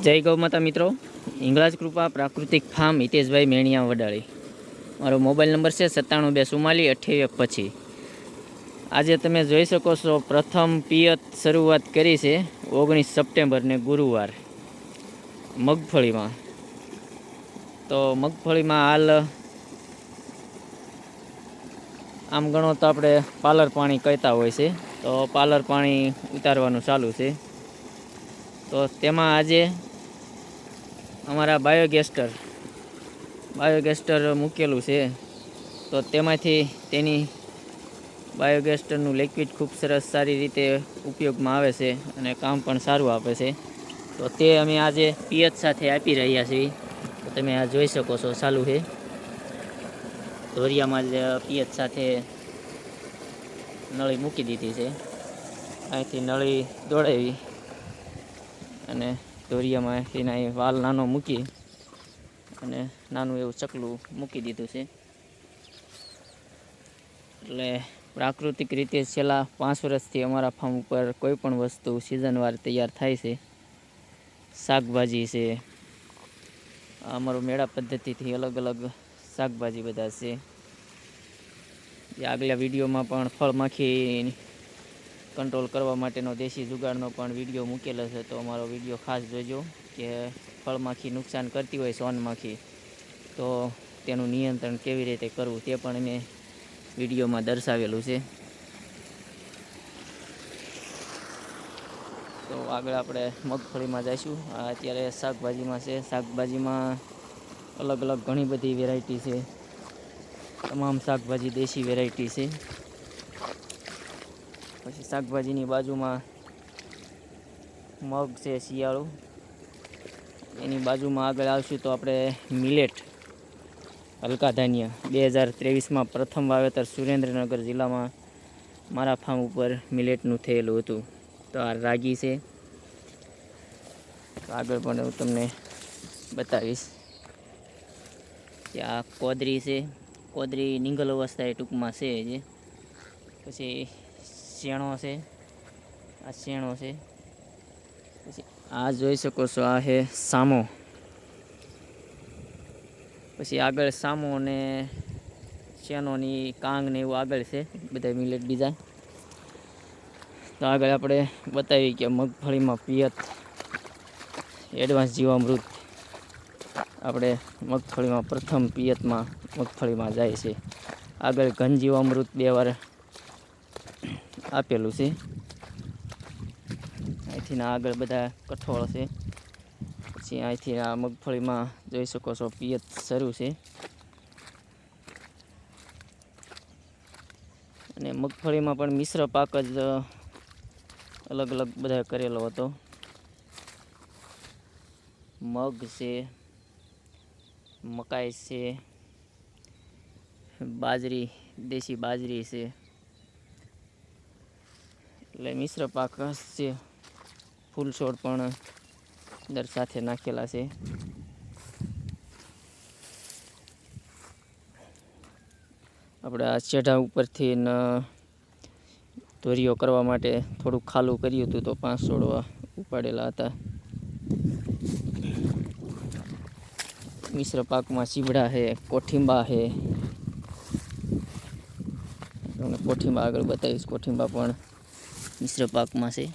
જય ગૌ માતા મિત્રો. હિંગળાજ કૃપા પ્રાકૃતિક ફાર્મ હિતેશભાઈ મેણિયા વડાળી. મારો મોબાઈલ નંબર છે સત્તાણું બે ચુમ્માલી અઠ્યાવીસ પછી આજે તમે જોઈ શકો છો પ્રથમ પિયત શરૂઆત કરી છે ઓગણીસ સપ્ટેમ્બરને ગુરુવાર મગફળીમાં. તો મગફળીમાં હાલ આમ ગણો તો આપણે પાલર પાણી કહેતા હોય છે. તો પાલર પાણી ઉતારવાનું ચાલુ છે. તો તેમાં આજે અમારા બાયોગેસ્ટર બાયોગેસ્ટર મૂકેલું છે. તો તેમાંથી તેની બાયોગેસ્ટરનું લિક્વિડ ખૂબ સરસ સારી રીતે ઉપયોગમાં આવે છે અને કામ પણ સારું આપે છે. તો તે અમે આજે પિયત સાથે આપી રહ્યા છીએ. તો તમે આ જોઈ શકો છો, ચાલુ છે. ધોરિયામાં જ પિયત સાથે નળી મૂકી દીધી છે. અહીંથી નળી દોડાવી. અને દોરિયામાં એ વાલ નાનો મૂકી અને નાનું એવું ચકલું મૂકી દીધું છે. એટલે પ્રાકૃતિક રીતે છેલ્લા પાંચ વર્ષથી અમારા ફાર્મ ઉપર કોઈ પણ વસ્તુ સિઝનવાર તૈયાર થાય છે. શાકભાજી છે. અમારું મેળા પદ્ધતિથી અલગ અલગ શાકભાજી બધા છે. જે આગલા વિડીયોમાં પણ ફળમાખી કંટ્રોલ કરવા માટેનો દેશી જુગાડનો પણ વીડિયો મૂકેલો છે, તો અમારો વીડિયો ખાસ જોજો કે ફળમાખી નુકસાન કરતી હોય સોનમાખી તો તેનું નિયંત્રણ કેવી રીતે કરવું તે પણ એને વિડીયોમાં દર્શાવેલું છે. તો આગળ આપણે મગફળીમાં જઈશું. અત્યારે શાકભાજીમાં છે. શાકભાજીમાં અલગ અલગ ઘણી બધી વેરાયટી છે. તમામ શાકભાજી દેશી વેરાયટી છે. પછી શાકભાજીની બાજુમાં મગ છે, શિયાળું. એની બાજુમાં આગળ આવશું તો આપણે મિલેટ, હલકા ધાન્ય. બે હજાર ત્રેવીસમાં પ્રથમ વાવેતર સુરેન્દ્રનગર જિલ્લામાં મારા ફાર્મ ઉપર મિલેટનું થયેલું હતું. તો આ રાગી છે. આગળ પણ હું તમને બતાવીશ કે આ કોદરી છે. કોદરી નિંગલ અવસ્થાએ ટૂંકમાં છે જે. પછી શેણો છે આ શેણો છે પછી આ જોઈ શકો છો, આ છે સામો. પછી આગળ સામો અને શેનોની કાંગ ને એવું આગળ છે, બધા મિલેટ બીજા. તો આગળ આપણે બતાવી કે મગફળીમાં પિયત, એડવાન્સ જીવામૃત. આપણે મગફળીમાં પ્રથમ પિયતમાં મગફળીમાં જાય છે. આગળ ઘન જીવામૃત બે વાર આપેલું છે. અહીંથી આગળ બધા કઠોળ છે. પછી અહીંથી આ મગફળીમાં જોઈ શકો છો પિયત શરૂ છે. અને મગફળીમાં પણ મિશ્ર પાક જ અલગ અલગ બધા કરેલો હતો. મગ છે, મકાઈ છે, બાજરી, દેશી બાજરી છે. એટલે મિશ્ર પાક છે ફૂલ છોડ પણ દર સાથે નાખેલા છે. આપણે આ ચેઢા ઉપરથી ધોરીઓ કરવા માટે થોડુંક ખાલું કર્યું હતું તો પાંચ છોડવા ઉપાડેલા હતા. મિશ્ર પાકમાં ચીબડા છે, કોઠિંબા છે. તમને કોઠિંબા આગળ બતાવીશ. કોઠિંબા પણ મિશ્ર પાકમાં છે.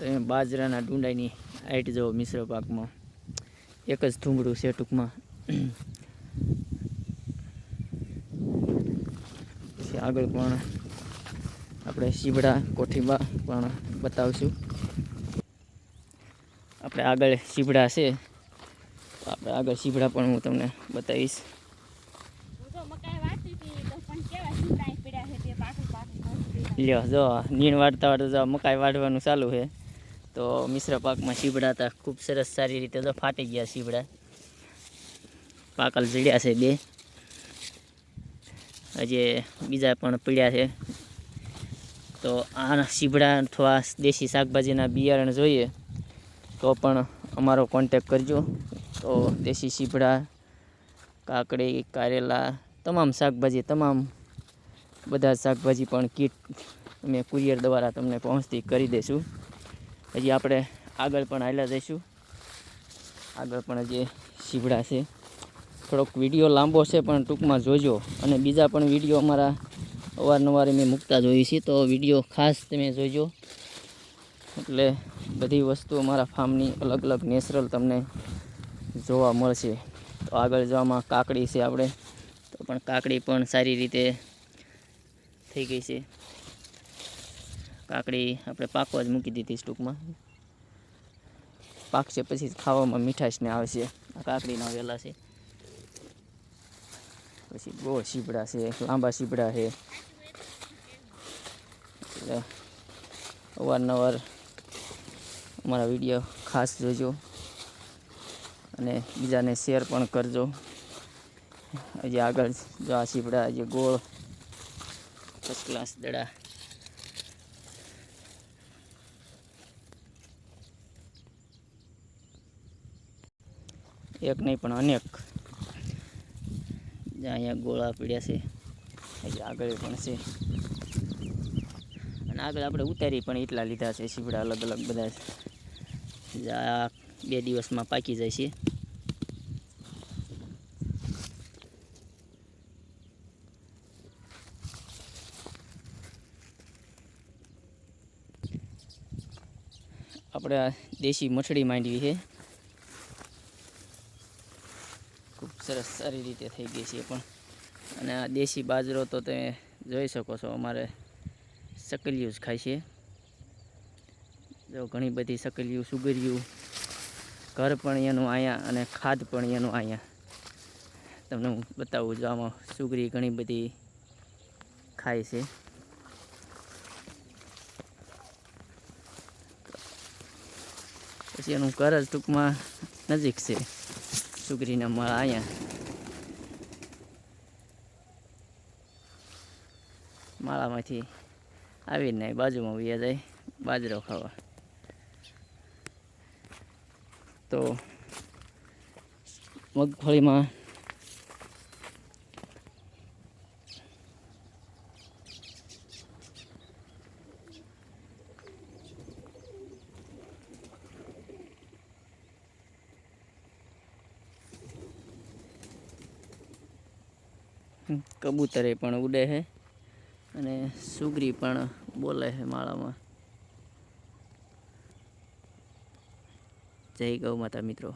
તમે બાજરાના ડુંડાની હાઈટ જો મિશ્ર પાકમાં. એક જ થૂંગડું છે ટૂંકમાં. આગળ પણ આપણે શીબડા કોઠીબા પણ બતાવશું. આપણે આગળ શીબડા છે. આપણે આગળ શીબડા પણ હું તમને બતાવીશ. લ્યો, જો, નીણ વાળતા વાળતા જો મકાઈ વાળવાનું ચાલુ છે. તો મિશ્ર પાકમાં શીબડા હતા ખૂબ સરસ સારી રીતે જો ફાટી ગયા શીબડા. પાકલ જડ્યા છે બે. હજી બીજા પણ પીડ્યા છે. તો આ શીબડા અથવા દેશી શાકભાજીના બિયારણ જોઈએ, તો પણ અમારો કોન્ટેક કરજો. તો દેશી શીબડા, કાકડી, કારેલા, તમામ શાકભાજી, તમામ બધા શાકભાજી પણ કીટ અમે કુરિયર દ્વારા તમને પહોંચતી કરી દઈશું હજી આપણે આગળ પણ હાલ્યા જઈશું. આગળ પણ હજી શીવડા છે. થોડોક વીડિયો લાંબો છે, પણ ટૂંકમાં જોજો. અને બીજા પણ વીડિયો અમારા અવારનવાર મેં મૂકતા જોઈએ છીએ, તો વીડિયો ખાસ તમે જોજો. એટલે બધી વસ્તુ અમારા ફાર્મની અલગ અલગ નેચરલ તમને જોવા મળશે. તો આગળ જવામાં કાકડી છે આપણે. તો પણ કાકડી પણ સારી રીતે થઈ ગઈ છે. કાકડી આપણે પાકવા જ મૂકી દીધી ટૂંકમાં. પાકશે પછી ખાવામાં મીઠાશને આવશે આ કાકડીના વેલા છે. પછી ગોળ શીપડા છે, લાંબા સીપડા છે. અવારનવાર અમારા વીડિયો ખાસ જોજો અને બીજાને શેર પણ કરજો. હજી આગળ જો આ સીપડા હજી ગોળ ફર્સ્ટ ક્લાસ દડા. એક નહીં, પણ અનેક. જ્યાં અહીંયા ગોળા પીડ્યા છે આગળ પણ છે. અને આગળ આપણે ઉતારી પણ એટલા લીધા છે સીપડા અલગ અલગ બધા બે દિવસમાં પાકી જાય છે. આપણે આ દેશી મઠડી માંડવી છે. ખૂબ સરસ, સારી રીતે થઈ ગઈ છે પણ. અને આ દેશી બાજરો તો તમે જોઈ શકો છો, અમારે સકલિયું જ ખાય છે. જો ઘણી બધી સકલિયું, સુગરિયું, ઘર પણ એનું અહીંયા અને ખાદ પણ એનું અહીંયા તમને હું બતાવું જો આમાં સુગરી ઘણી બધી ખાય છે. પછી એનું ઘર જ ટૂંકમાં નજીક છે. સુગરીના મળ અહીંયા. માળામાંથી આવીને બાજુમાં વ્યા જાય, બાજરો ખાવા. તો મગફળીમાં કબૂતરે પણ ઉડે છે અને સુગરી પણ બોલે છે માળામાં. જય ગૌ માતા મિત્રો.